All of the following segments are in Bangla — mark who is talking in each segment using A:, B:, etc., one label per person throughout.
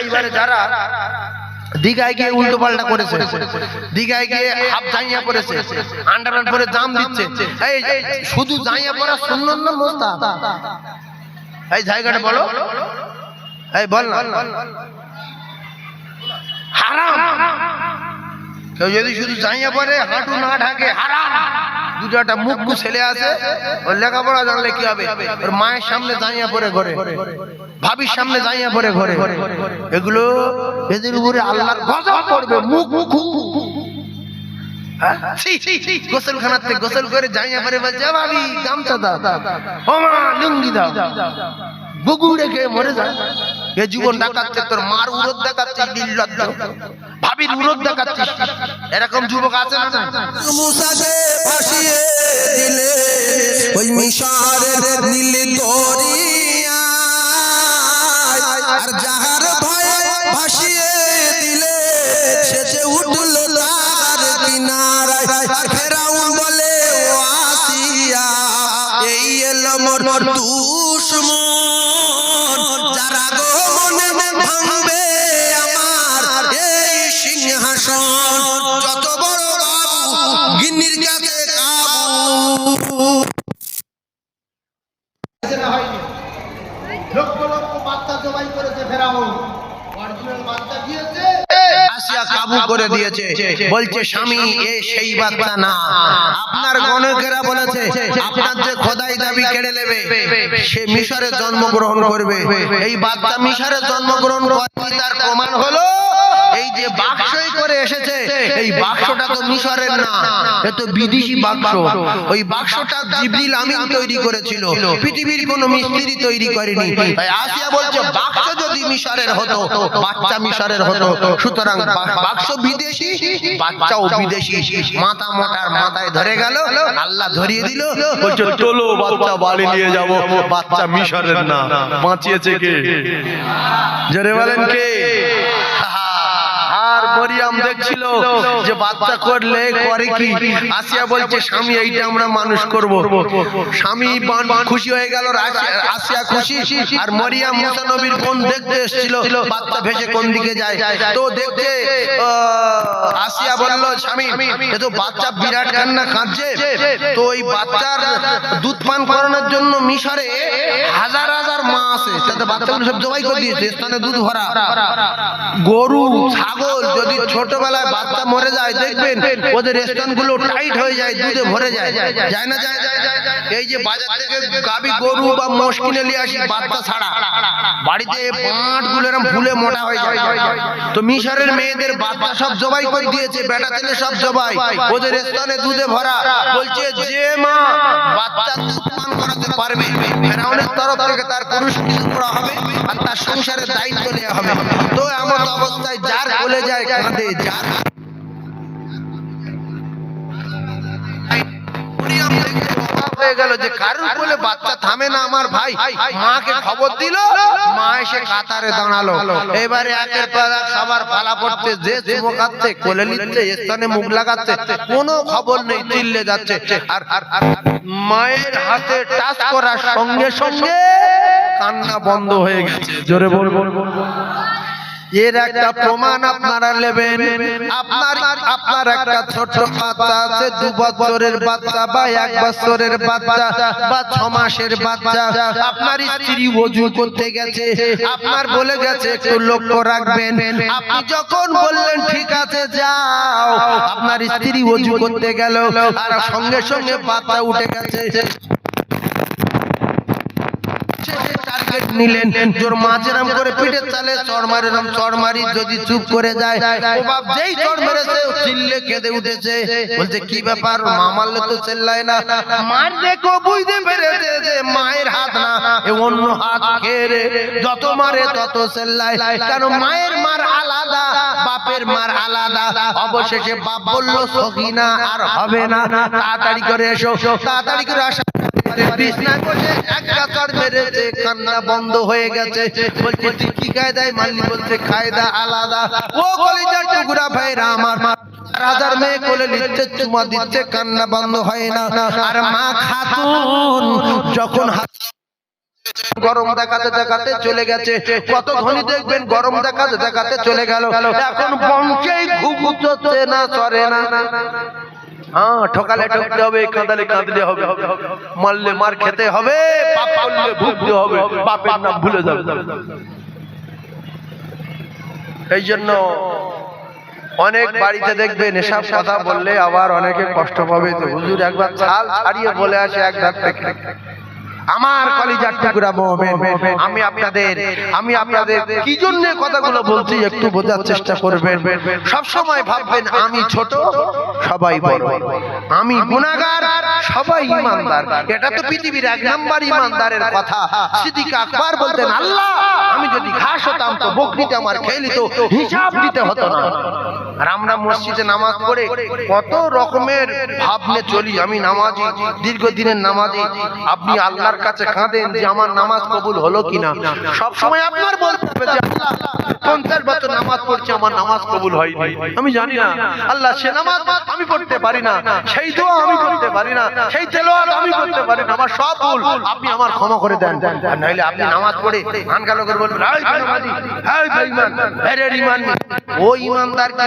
A: এইবারে যারা দীঘায় গিয়ে উল্টো পাল্টা করেছে। দীঘায় গিয়ে হাফ জাইয়া পরেছে পরে দাম দিচ্ছে। শুধু জাইয়া পরা না মোস্তাহাব এই জায়গাটা বলো। এই বল হারাম। কেউ যদি শুধু জাইয়া পরে হাঁটু না ঢাকে হারাম। দুটো মুখ ছেলে আছে। ওর লেখাপড়া জানলে কি হবে? ওর মায়ের সামনে জাইয়া পরে ঘরে। ভাবির সামনে জাইয়া পরে ঘরে। এগুলো এদের উপরে গজব পড়বে মুখ মুখ হ্যাঁ? মরে যায়। দেখাচ্ছে, তোর মার দেখাচ্ছে ভাবির উরোদ দেখাচ্ছে। এরকম যুবক আছে না
B: দিলে, ওই মিশরের দরিয়া আর যাহার ভয়ে ভাসিয়ে দিলে সে যে উঠল তার কিনারায়। ফেরাউন বলে, ও আসিয়া, এই এলো মোর দুশ্মন। যারা গো
A: লক্ষ লক্ষ বাচ্চা জবাই করেছে ফেরাউন অরিজিনাল বাচ্চা দিয়েছে আসিয়া করে দিয়েছে। বলছে স্বামী এ সেই বাচ্চা না। আপনার গণকেরা বলেছে আপনার যে খোদাই দাবি কেড়ে নেবে সে মিশরে জন্মগ্রহণ করবে। এই বাচ্চা মিশরে জন্মগ্রহণ করে তার প্রমাণ হলো এই যে বাক্সই করে এসেছে, এই বাক্সটা তো মিশরের না, এ তো বিদেশি বাক্স। ওই বাক্সটা জিবরিল আমিন তৈরি করেছিল, পৃথিবীর কোনো মিস্ত্রি তৈরি করেনি। তাই আসিয়া বলছে, বাক্স যদি মিশরের হতো, বাচ্চা মিশরের হতো, সুতরাং বাক্স বিদেশি, বাচ্চাও বিদেশি। মাথা মোটার মাথায় ধরে গেল, আল্লাহ ধরিয়ে দিল, বলছে চলো বাচ্চা বাড়ি নিয়ে যাব, বাচ্চা মিশরের না, বাঁচিয়েছে কে? জোরে বলেন কে? মরিয়াম দেখছিল যে বাচ্চা করলে করে কি? আসিয়া বলছে, স্বামী, এইটা আমরা মানুষ করব। স্বামী খুশি হয়ে গেল আসিয়া- খুশি। আর মরিয়াম মুসা নবীর বোন দেখতে এসেছিল, বাচ্চা ভেসে কোন দিকে যায়? তো দেখতে আসিয়া বলল, স্বামী, এ তো বাচ্চা বিরাট কান্না কাঁদছে। তো ওই বাচ্চার দুধ পান করানোর জন্য মিশরে হাজার হাজার মা আছে। তাতে বাচ্চাগুলো সব জবাই করে দিয়েছে, স্থানে দুধ ভরা। গরু, ছাগল যদি ছোটবেলায় বাচ্চা মরে যায়, দেখবেন ওদের স্থানগুলো টাইট হয়ে যায়, দুধে ভরে যায়। যায় না? যায় এই যে বাজার থেকে গাবি গরু বা মোষ কিনে নিয়ে আসি বাচ্চা ছাড়া। বাড়িতে পাঁটগুলো এরকম ফুলে মোটা হয়ে যায়। তো মিশরের মেয়েদের বাচ্চা সব জবাই করে দিয়েছে বেটা তেলে সব জবাই। ওদের স্থানে দুধে ভরা। বলছে যে মা বাচ্চা দুধ পান করাতে পারবে ফেরাউনের তরফ থেকে তার পুরস্কৃত করা হবে আর তার সংসারের দায়িত্ব নেওয়া হবে। তো এমন অবস্থায় যার বলে যায় কাঁদে যার মরিয়ম দেখে অবাক হয়ে গেল যে কারুর কোলে বাচ্চা থামে না আমার ভাই। মাকে খবর দিল, মা এসে কাতারে দাঁড়াল। এবারে একের পর এক সবার পালা পড়ছে, যে চুমকাচ্ছে কোলে নিচ্ছে, স্থানে মুখ লাগাচ্ছে, কোনো খবর নেই, চিল্লে যাচ্ছে। আর মায়ের হাতে টাচ করার সঙ্গে সঙ্গে কান্না বন্ধ হয়ে গেছে। জোরে বলব এর একটা প্রমাণ আপনারা নেবেন। আপনার আপনার একটা ছোট বাচ্চা আছে, দু বছরের বাচ্চা বা এক বছরের বাচ্চা বা ছ মাসের বাচ্চা। আপনার স্ত্রী ওজু করতে গেছে। আপনার বলে গেছে, একটু লক্ষ্য রাখবেন। আপনি যখন বললেন, ঠিক আছে, যাও। আপনার স্ত্রী ওজু করতে গেল, আর সঙ্গে সঙ্গে বাচ্চা উঠে গেছে। টার্গেট নিলেন, জোর মাঝেরাম করে পিঠের তালে চড় মারেরাম চড় মারি যদি চুপ করে যায়। ও বাপ যেই চড় মেরেছে চিল্লে কেঁদে উঠেছে। বলছে, কি ব্যাপার? মা মারলে তো চেল্লায় না। মার দেখো বুঝতে পেরেছে যে মায়ের হাত না, এ অন্য হাত খেয়ে যত মারে তত চেল্লায়। কারণ মায়ের মার আলাদা বাপের মার আলাদা। অবশেষে বাপ বলল, সখিনা, আর হবে না। তাড়াতাড়ি করে এসো। তাড়াতাড়ি করে আসা। রাজার মেয়ে নিচ্ছে, চুমা দিচ্ছে, কান্না বন্ধ হয় না। আর মা খাতুন যখন হাত গরম দেখাতে দেখাতে চলে গেছে। কত ধনী দেখবেন, গরম দেখাতে দেখাতে চলে গেল। এখন বংশেই ঘুঘুতে না সরে না। হ্যাঁ এই জন্য অনেক বাড়িতে দেখবেন, এসব কথা বললে আবার অনেকে কষ্ট পাবে। তো হুজুর একবার ছাল ছাড়িয়ে বলে আসে, এক ধার থেকে। আমার কলিজার টুকরা মোহামেন আমি আপনাদের আমি আপনাদের কি জন্য কথাগুলো বলছি একটু বোঝার চেষ্টা করবেন? সব সময় ভাববেন, আমি ছোট, সবাই আমি গুনাহগার সবাই ইমানদার। এটা তো পৃথিবীর এক নাম্বার ইমানদারের কথা। সিদ্দিক আকবর বলতেন, আল্লাহ, আমি যদি ঘাস হতাম তো বকরিতে আমার খেয়ে নিত, হিসাব দিতে হতো না। আর মসজিদে নামাজ পড়ে কত রকমের ভাবনে চলি। আমি নামাজি দীর্ঘদিনের নামাজি। আপনি আল্লাহর কাছে কাঁদেন যে আমার নামাজ কবুল হলো কিনা। সব সময় আপনার বলতে হবে যে পঞ্চাশ বছর নামাজ পড়ছি আমার নামাজ কবুল আমি জানি না আল্লাহ সে নামাজ আমি পড়তে পারি না সেই দোয়া আমি করতে পারি না সেই তেলোয়াত আমি করতে পারি না আমার সব ভুল। আপনি আমার ক্ষমা করে দেন। আর নাইলে আপনি নামাজ পড়ে বলবেন "এই বেঈমানি, এই বেঈমান, এরে ইমান নেই।" ও ইমানদার কি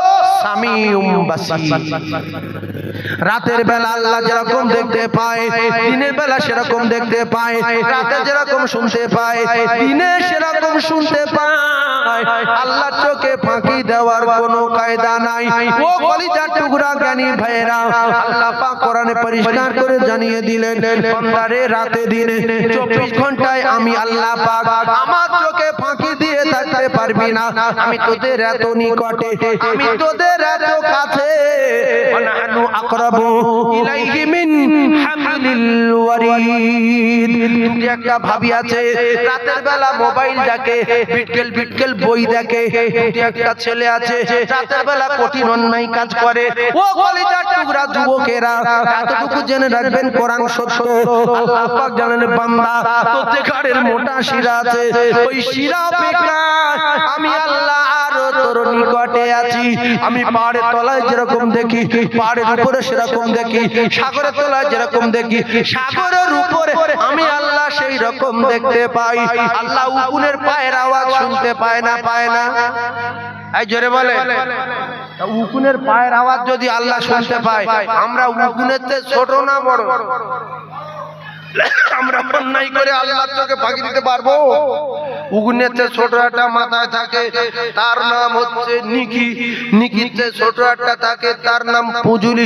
A: রাতের বেলা আল্লাহ যেরকম দেখতে পায়, দিনের বেলা সেরকম দেখতে পায়, রাতে যেরকম শুনতে পায়, দিনে সেরকম শুনতে পায়। আল্লাহ চোখে ফাঁকি দেওয়ার কোনো কায়দা নাই। ও কলিজার টুকরা জ্ঞানী ভাইরা আল্লাহ পাক কোরআনে পরিষ্কার করে জানিয়ে দিলেন, বান্দারে, রাতে, দিনে চব্বিশ ঘন্টায় আমি আল্লাহ পাক আমার চোখে ফাঁকি দিয়ে থাকতে পারবি না। আমি তোদের এত নিকটে, আমি তোদের এত কাছে। আকরাবু একটা ভাবি আছে। রাতের বেলা মোবাইল দেখে বিটকেল বিটকেল বই দেখে। একটা ছেলে আছে, রাতের বেলা কঠিন অন্যায় কাজ করে। ও কলিজার টুকরা যুবকেরা, এতটুকু জেনে রাখবেন কোরআন সত্য। জানেন, বান্দা প্রত্যেকের মোটা শিরা আছে। ওই শিরা আমি আল্লাহ তোর নিকটে আছি। আমি পাহাড়ের তলায় যেরকম দেখি, পাহাড়ের উপরে সেরকম দেখি, সাগরের তলায় যেরকম দেখি, সাগরের উপরে আমি আল্লাহ সেই রকম দেখতে পাই। আল্লাহ উকুনের পায়ের আওয়াজ শুনতে পায় না পায় না। এই জোরে বলে। উকুনের পায়ের আওয়াজ যদি আল্লাহ শুনতে পায়, আমরা উকুনের ছোট না বড়? আমরা অন্যায় করে চোখে ফাঁকি দিতে পারব। উগুনেতে মাথায় থাকে, তার নাম হচ্ছে নিকি। নিকিতে থাকে, তার নাম পুজুলি।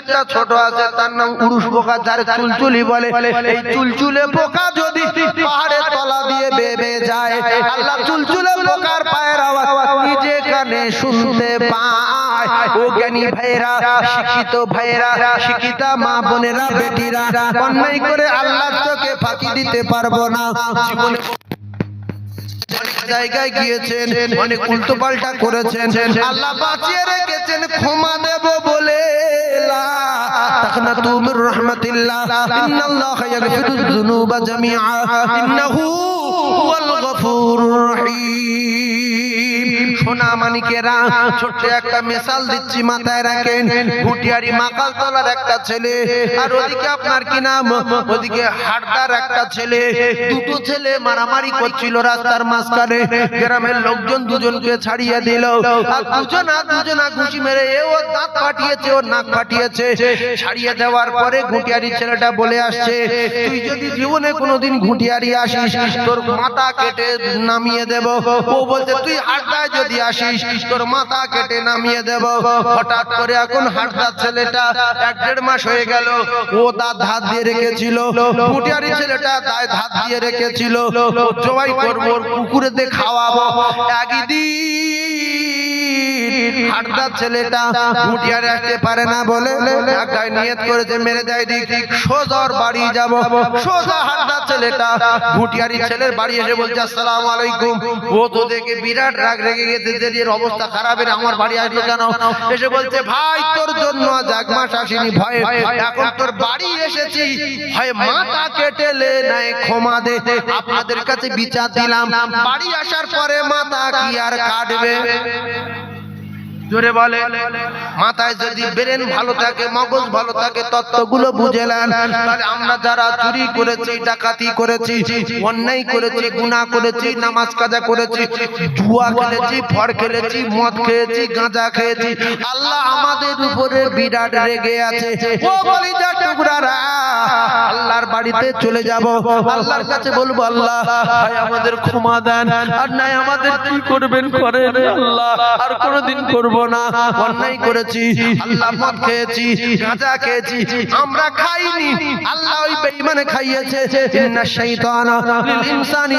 A: একটা ছোট আছে, তার নাম উরুষ পোকা, যার চুলচুলি বলে। এই চুলচুলে পোকা যদি পাহাড়ের তলা দিয়ে বেবে যায়, আল্লাহ চুলচুলে পোকার পায়ের আওয়াজ নিজে কানে শুনতে পায়। ও জ্ঞানী ভাইরা শিক্ষিত ভাইরা শিক্ষিতা মা বোনেরা, বেটিরা, অন্যায় করে আল্লাহ চোখে ফাঁকি দিতে পারব না। জীবনে জায়গায় গিয়েছেন, অনেক উল্টো পাল্টা করেছেন। আল্লাহ বাঁচিয়ে রেখেছেন, ক্ষমা দেব বলে। লা তাকনাতু মির রাহমাতিল্লাহ। ইন্নাল্লাহ ইয়াগফিরুয যুনুবা জামিআ। ইন্নাহু হুয়াল গফুরুর রহিম। সোনা মানিকেরা একটা দিচ্ছি মাথায় রাখেন। মাকাল তলার একটা ছেলে, আর ওদিকে আপনার কি নাম? ওদিকে একটা ছেলে। দুটো ছেলে মারামারি করছিল রাস্তার মাঝখানে। গ্রামের লোকজন দুজনকে ছাড়িয়ে দিল। আর দুজনা দুজনা ঘুষি মেরে এ ওর দাঁত ফাটিয়েছে, ওর নাক ফাটিয়েছে। ছাড়িয়ে দেওয়ার পরে ঘুটিয়ারি ছেলেটা বলে আসছে, তুই যদি জীবনে কোনোদিন ঘুটিয়ারি আসিস, তোর মাথা কেটে নামিয়ে দেব। ও বলছে, তুই হাড়দায় যদি আসিস, তোর মাথা কেটে নামিয়ে দেব। হঠাৎ করে এখন হাড়দার ছেলেটা এক দেড় মাস হয়ে গেল, ও তার ধার দিয়ে রেখেছিল ঘুটিয়ারি ছেলেটা তাই ধার দিয়ে রেখেছিল জবাই করব পুকুরেতে খাওয়াবো। খাওয়াবো একদিন ছেলেটা পারে না বলে এক গায়ে নিয়ত করেছে, মেরে দেয় বাড়ি যাব। সোজা ছেলেটা ঘুটিয়ারি ছেলের বাড়ি এসে বলছে আলাইকুম। ও তো দেখে বিরাট রাগ রেগে গেছে গিয়েছে যে এর অবস্থা আমার বাড়ি আসলো কেন? এসে বলছে, ভাই, তোর জন্য আজ মাস আসিনি, ভয়ে। এখন তোর বাড়ি এসেছি। হয় মাথা কেটেলে নাই, ক্ষমা দে। আপনাদের কাছে বিচার দিলাম। বাড়ি আসার পরে মাথা কি আর কাটবে? জোরে বলে, মাথায় যদি ব্রেন ভালো থাকে, মগজ ভালো থাকে, তত্ত্বগুলো বুঝে নেন। তাহলে আমরা যারা চুরি করেছি, ডাকাতি করেছি, অন্যায় করেছি, গুনাহ করেছি, নামাজ কাজা করেছি, জুয়া খেলেছি ফর খেলেছি, মদ খেয়েছি, গাঁজা খেয়েছি, আল্লাহ আমাদের উপরে বিরাট রেগে আছে। ও কলিজার টুকরারা, আল্লাহর বাড়িতে চলে যাব। আল্লাহর কাছে বলব, আল্লাহ, ভাই আমাদের ক্ষমা দেন। আর নাই আমাদের কি করবেন, করেন আল্লাহ। আর কোনোদিন করব না। অন্যায় করেছি, আল্লাহ মদ খেয়েছি, গাঁজা খেয়েছি, আমরা খাইনি। আল্লাহ ওই বেঈমানে খাইয়েছে। ইনসানি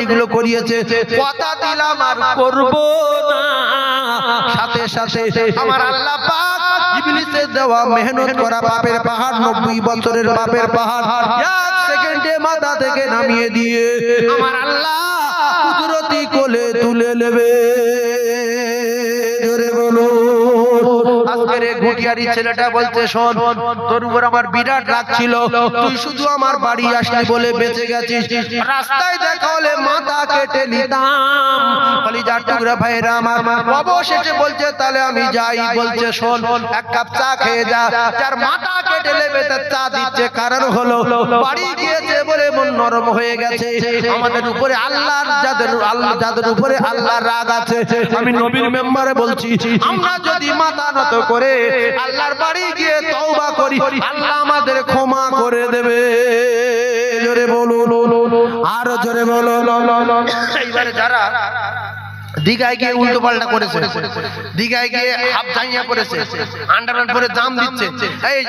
A: এইগুলো করিয়েছে। করব পাহাড়, নব্বই বছরের পাপের পাহাড় থেকে নামিয়ে দিয়ে কুদরতি কোলে তুলে নেবে। ঘুটিয়ারি ছেলেটা বলছে শোন, তোর উপর আমার বিরাট রাগ ছিল। তুই শুধু আমার বাড়ি আসলি বলে বেঁচে গেছিস। রাস্তায় দেখা হলে মাথা কেটে নিতাম। বলছে, তাহলে আমি যাই। বলছে চা খেয়ে যা। মাথা চা দিচ্ছে। কারণ হলো, বাড়ি বলে মন নরম হয়ে গেছে। উপরে আল্লাহর আল্লাহ উপরে রাগ আছে। আমি নবীর মেম্বারে বলছি, আমরা যদি মাথা নত করে আল্লাহর বাড়ি গিয়ে তওবা করি। আল্লাহ আমাদের ক্ষমা করে দেবে। জোরে বলুন। আরও জোরে বলো এইবারে যারা দীঘায় গিয়ে উল্টো পাল্টা করেছে, দীঘায় গিয়ে হাফ জাইয়া পরেছে আন্ডারপ্যান্ট পরে জাম দিচ্ছে, এই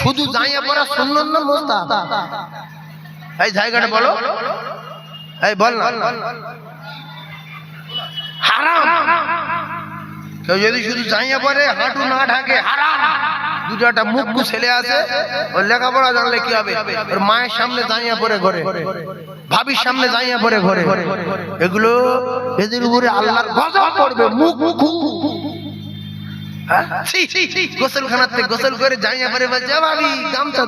A: শুধু জাইয়া পরা সুন্নত না মোস্তাহাব? এই জায়গাটা বলো। এই বল না। হারাম। কেউ যদি শুধু জাইয়া পরে হাঁটু না ঢাকে, হারাম। দুটো একটা মুখ ছেলে আছে, ওর লেখাপড়া জানলে কি হবে? ওর মায়ের সামনে জাইয়া পরে ঘরে, ভাবির সামনে জাইয়া পরে ঘরে। এগুলো এদের উপরে আল্লাহর গজব পড়বে মুখ মুখ হ্যাঁ? গোসল করে জাইয়া পরে গামছা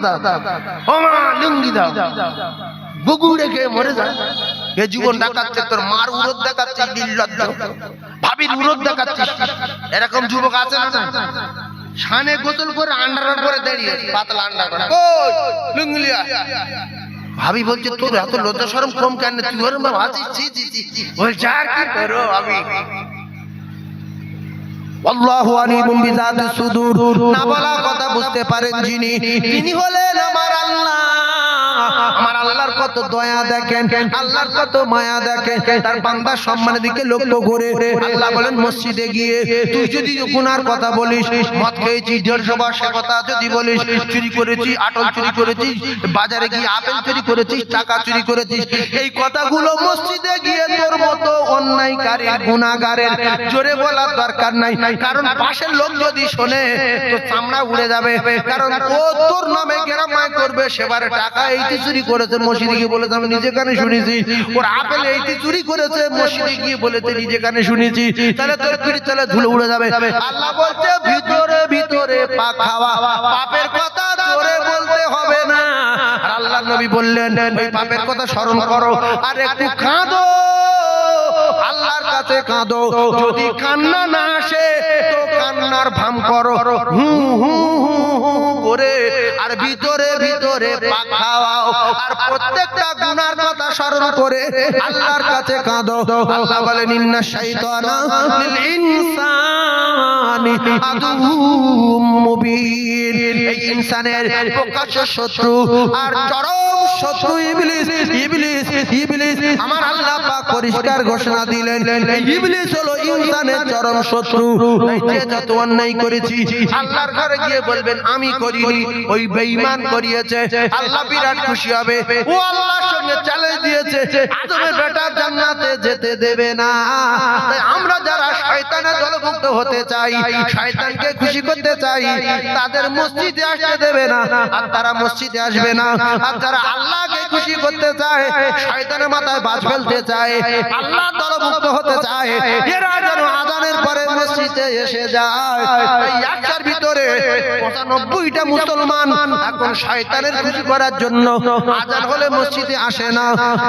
A: মরে যায়। তোর মার উরোদ দেখাচ্ছে নির্লজ্জ ভাবির উরোদ দেখাচ্ছে এরকম যুবক আছে না সানে গোসল করে আন্ডার করে দাঁড়িয়ে পাতলা আন্ডার কই লুঙ্গলিয়া? ভাবি বলছে তোর এত লজ্জা শরম কম কেন? তুই ওরম ভাবে আছিস? ছি ছি বলছে কি করো আমি আল্লাহু আলিমুম বিযাতিস সুদূর। না বলা কথা বুঝতে পারেন যিনি। তিনি হলেন আমার আল্লাহ। আমার আল্লাহর কত দয়া দেখেন, আল্লাহর কত মায়া দেখেন, তার বান্দার সম্মানের দিকে লক্ষ্য করে আল্লাহ বলেন, মসজিদে গিয়ে তুই যদি গুনার কথা বলিস, মদ খেয়েছি দেড়শো বার সে কথা যদি বলিস, চুরি করেছি, আটল চুরি করেছিস বাজারে গিয়ে আপেল চুরি করেছিস, টাকা চুরি করেছিস, এই কথাগুলো মসজিদে গিয়ে অন্যায়কারীর গুনাহগারের জোরে বলার দরকার নাই। কারণ পাশের লোক যদি শোনে, তো চামড়া উড়ে যাবে। কারণ ও তোর নামে গ্রামায় করবে, সেবারে টাকা এইটি চুরি করেছে, মসজিদে গিয়ে বলেছে, আমি নিজে কানে শুনেছি। ওর আপেল এইটি চুরি করেছে, মসজিদে গিয়ে বলেছে, নিজে কানে শুনেছি। তাহলে তোর পিড়ি তাহলে ধুলে উড়ে যাবে। আল্লাহ বলছে, ভিতরে ভিতরে পা খাওয়া। পাপের কথা জোরে বলতে হবে না। আল্লাহ নবী বললেন, ওই পাপের কথা স্মরণ করো। আর একটু কাঁদো। কাঁদো। যদি কান্না না আসে তো কান্নার ভাম করো। হু হু হু হু করে আর ভিতরে ভিতরে খাওয়াও। আর প্রত্যেকটা গুনার কথা স্মরণ করে আল্লাহর কাছে কাঁদো। আল্লাহ বলেন ইন্না শাইতানা লিল ইনসানি। এই ইনসানের প্রকাশ্য শত্রু আর চরম শত্রু আমার আল্লাহ পরিষ্কার ঘোষণা দিলেন, ইবলিস হলো ইনসানের চরম শত্রু। যত অন্যায় করেছি, আল্লাহর ঘরে গিয়ে বলবেন, আমি করিনি। ওই বেঈমান করিয়েছে। আল্লাহ বিরাট খুশি হবে। ও আল্লাহর সঙ্গে চ্যালেঞ্জ দিয়েছে, আদমের বেটা জান্নাতে যেতে দেবে না। আমরা যারা শয়তানের দলভুক্ত হতে চাই শয়তানকে খুশি করতে চাই তাদের মসজিদে আসতে দেবে না আর তারা মসজিদে আসবে না আর যারা আল্লাহকে খুশি করতে চায় শয়তানের মাথায় বাজ ফেলতে চায় আল্লাহ দলভুক্ত হতে চায় এরা যেন আজানের পরে মসজিদে এসে যায় ভিতরে পঁচানব্বইটা মুসলমান এখন শয়তানের খুশি করার জন্য আজান হলে মসজিদে আসে না,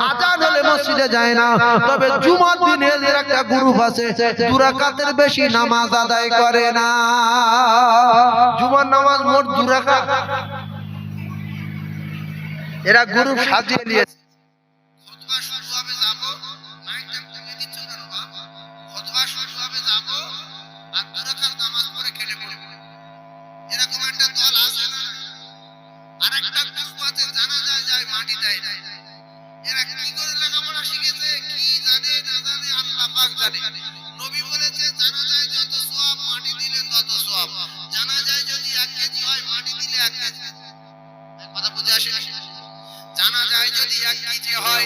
A: আজান হলে মসজিদে যায় না। তবে জুমার দিন এদের একটা গ্রুপ আছে, দুরাকাতের বেশি নামাজ আদায় করে না। জুমার নামাজ মোট দুরাকাত। এরা গ্রুপ সাজিয়ে নিয়েছে। দল আছে না? আর একটা গ্রুপ জানা যায় যায় মাটি দেয় না। এরা কি করে লেখাপড়া শিখেছে, কি জানে, না জানে, আল্লাহ পাক জানে। নবী বলেছে জানা যায় যত সওয়াব মাটি দিলে তত সওয়াব জানা যায় যদি এক কেজি হয়, মাটি দিলে এক কেজি। কথা বুঝে আসে জানা যায় যদি এক কেজি হয়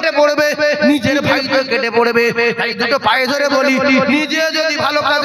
A: কেটে পড়বে, নিজের ভাই কেটে পড়বে। তাই দুটো পায়ে ধরে বলি, নিজে যদি ভালো কাজ